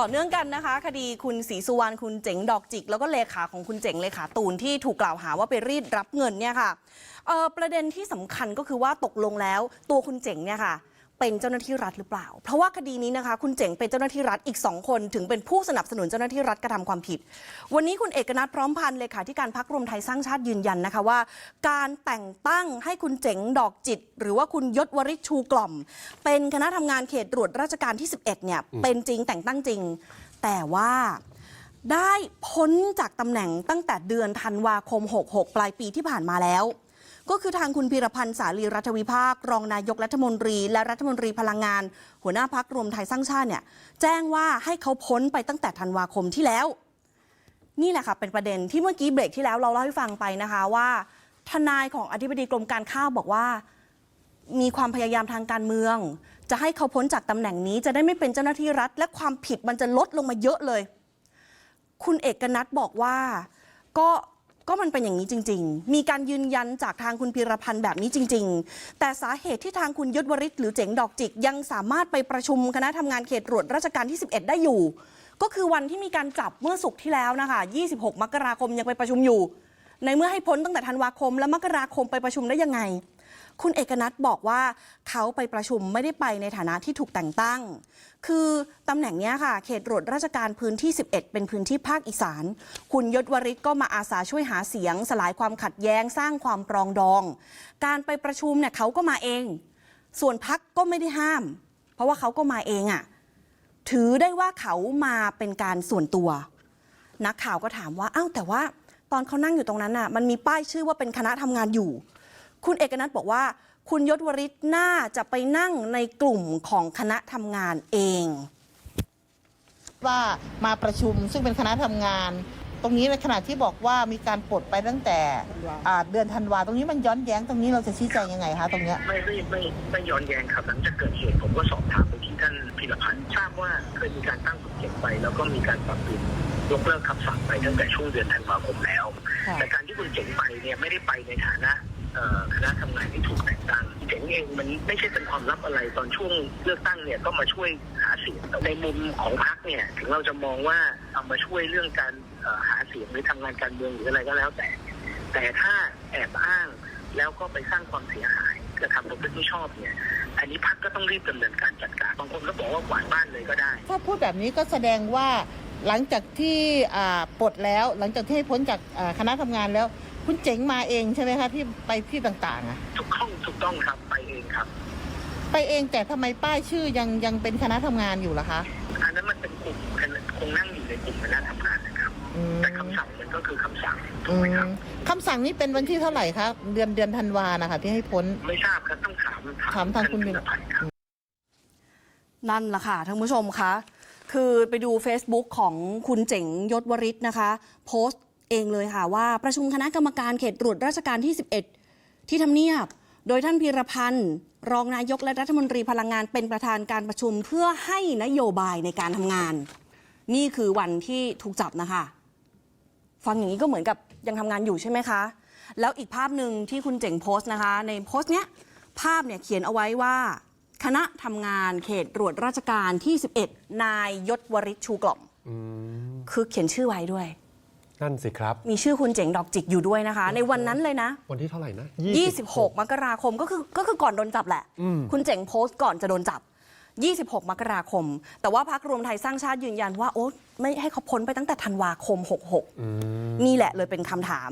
ต่อเนื่องกันนะคะ คดีคุณศรีสุวรรณคุณเจ๋งดอกจิก แล้วก็เลขาของคุณเจ๋งเลขาตูนที่ถูกกล่าวหาว่าไปรีดรับเงินเนี่ยค่ะประเด็นที่สำคัญก็คือว่าตกลงแล้วตัวคุณเจ๋งเนี่ยค่ะ เป็นเจ้าหน้าที่รัฐหรือเปล่า เพราะว่าคดีนี้นะคะ คุณเจ๋งเป็นเจ้าหน้าที่รัฐอีกสองคน ถึงเป็นผู้สนับสนุนเจ้าหน้าที่รัฐกระทำความผิด วันนี้คุณเอกนัทพร้อมพันธ์เลขาธิการพักรวมไทยสร้างชาติยืนยันนะคะว่า การแต่งตั้งให้คุณเจ๋งดอกจิต หรือว่าคุณยศวริชชูกล่อม เป็นคณะทำงานเขตตรวจราชการที่ 11เนี่ยเป็นจริงแต่งตั้งจริง แต่ว่าได้พ้นจากตำแหน่งตั้งแต่เดือนธันวาคม 66 ปลายปีที่ผ่านมาแล้ว ก็คือทางคุณพีรพันธ์สาลีรัฐวิภาค รองนายกรัฐมนตรี และรัฐมนตรีพลังงาน หัวหน้าพักรวมไทยสร้างชาติเนี่ยแจ้งว่าให้เขาพ้นไปตั้งแต่ธันวาคมที่แล้ว นี่แหละค่ะเป็นประเด็นที่เมื่อกี้เบรกที่แล้วเราเล่าให้ฟังไปนะคะว่า ทนายของอธิบดีกรมการข้าวบอกว่า มีความพยายามทางการเมือง จะให้เขาพ้นจากตำแหน่งนี้จะได้ไม่เป็นเจ้าหน้าที่รัฐ และความผิดมันจะลดลงมาเยอะเลย คุณเอกนัทบอกว่าก็ ก็มันเป็นอย่างนี้จริง ๆ มีการยืนยันจากทางคุณพีรพันธ์แบบนี้จริง ๆ แต่สาเหตุที่ทางคุณยศวริศหรือเจ๋งดอกจิก ยังสามารถไปประชุมคณะทำงานเขตตรวจราชการที่ 11 ได้อยู่ ก็คือวันที่มีการจับเมื่อสุกที่แล้วนะคะ 26 มกราคมยังไปประชุมอยู่ ในเมื่อให้พ้นตั้งแต่ธันวาคม และมกราคมไปประชุมได้ยังไง คุณเอกนัทบอกว่าเขาไปประชุมไม่ได้ไปในฐานะที่ถูกแต่งตั้ง คือตำแหน่งนี้ค่ะ เขตตรวจราชการพื้นที่ 11 เป็นพื้นที่ภาคอีสาน คุณยศวริศก็มาอาสาช่วยหาเสียง สลายความขัดแย้งสร้างความปรองดอง การไปประชุมเนี่ยเขาก็มาเอง ส่วนพักก็ไม่ได้ห้าม เพราะว่าเขาก็มาเองอะ่ะถือได้ว่าเขามาเป็นการส่วนตัว นักข่าวก็ถามว่าอ้าวแต่ว่าตอนเขานั่งอยู่ตรงนั้นน่ะ มันมีป้ายชื่อว่าเป็นคณะทำงานอยู่ คุณเอกนัทบอกว่า คุณยศวริศน่าจะไปนั่งในกลุ่มของคณะทำงานเอง ว่ามาประชุมซึ่งเป็นคณะทำงาน ตรงนี้ในขณะที่บอกว่ามีการปลดไปตั้งแต่อ่าเดือนธันวาตรงนี้มันย้อนแย้งตรงนี้เราจะชี้แจงยังไงคะตรงเนี้ย ไม่ไม่ไม่ไม่ย้อนแย้งครับหลังจากเกิดเหตุผมก็สอบถามไปที่ท่านพิรพันธ์ทราบว่าเคยมีการตั้งสุดเก็บไป แล้วก็มีการปรับเปลี่ยนยกเลิกคำสั่งไปตั้งแต่ช่วงเดือนธันวาคมแล้ว ค่ะ แต่การที่คุณเจ๋งไปเนี่ยไม่ได้ไปในฐานะเอ่อ คณะทำงานที่ถูกแต่งตั้งเจ๋งเองมันไม่ใช่เป็นความลับอะไรตอนช่วงเลือกตั้งเนี่ยก็มาช่วยหาเสียงในมุมของพรรคเนี่ยถึงเราจะมองว่าเอามาช่วยเรื่องการหาเสียงหรือทำงานการเมืองหรืออะไรก็แล้วแต่ แต่ถ้าแอบอ้างแล้วก็ไปสร้างความเสียหายกระทำประพฤติไม่ชอบเนี่ย อันนี้พักก็ต้องรีบดำเนินการจัดการ บางคนก็บอกว่ากวาดบ้านเลยก็ได้ ถ้าพูดแบบนี้ก็แสดงว่า หลังจากที่อ่าปลดแล้ว หลังจากที่ให้พ้นจากอ่าคณะทำงานแล้ว คุณเจ๋งมาเองใช่ไหมคะที่ไปที่ต่างๆอะทุกข้องถูกต้องครับไปเองครับ ไปเองแต่ทำไมป้ายชื่อยังยังเป็นคณะทำงานอยู่ล่ะคะอันนั้นมันเป็นกลุ่มคณะคงนั่งอยู่ในกลุ่มคณะทำงานนะครับอืมแต่คำสั่งมันก็คือคำสั่งถูอืกไหมครับมคำสั่งนี้เป็นวันที่เท่าไหร่คะเดือนเดือนธันวานะคะที่ให้พ้นไม่ทราบครับต้องถามถามทางคุณพิรพันธ์ครับนั่นแหละค่ะท่านผู้ชมคะ คือไปดู Facebook ของคุณเจ๋งยศวริศนะคะ โพสต์เองเลยค่ะว่าประชุมคณะกรรมการเขตตรวจราชการที่ 11 ที่ทำเนียบ โดยท่านพีรพันธ์ รองนายกและรัฐมนตรีพลังงานเป็นประธานการประชุมเพื่อให้นโยบายในการทำงาน นี่คือวันที่ถูกจับนะคะ ฟังอย่างนี้ก็เหมือนกับยังทำงานอยู่ใช่ไหมคะ แล้วอีกภาพหนึ่งที่คุณเจ๋งโพสต์นะคะ ในโพสต์เนี้ยภาพเนี่ยเขียนเอาไว้ว่า คณะทำงานเขตตรวจราชการที่ 11 นายยศวริชชูกล่อมอืมคือเขียนชื่อไว้ด้วย นั่นสิครับ มีชื่อคุณเจ๋งดอกจิกอยู่ด้วยนะคะ ในวันนั้นเลยนะ วันที่เท่าไหร่นะ 26 มกราคมก็คือก็คือก่อนโดนจับแหละอืมคุณเจ๋งโพสต์ก่อนจะโดนจับ 26 มกราคม แต่ว่าพักรวมไทยสร้างชาติยืนยันว่าโอ๊ตไม่ให้เขาพ้นไปตั้งแต่ธันวาคม 66อืมนี่แหละเลยเป็นคำถาม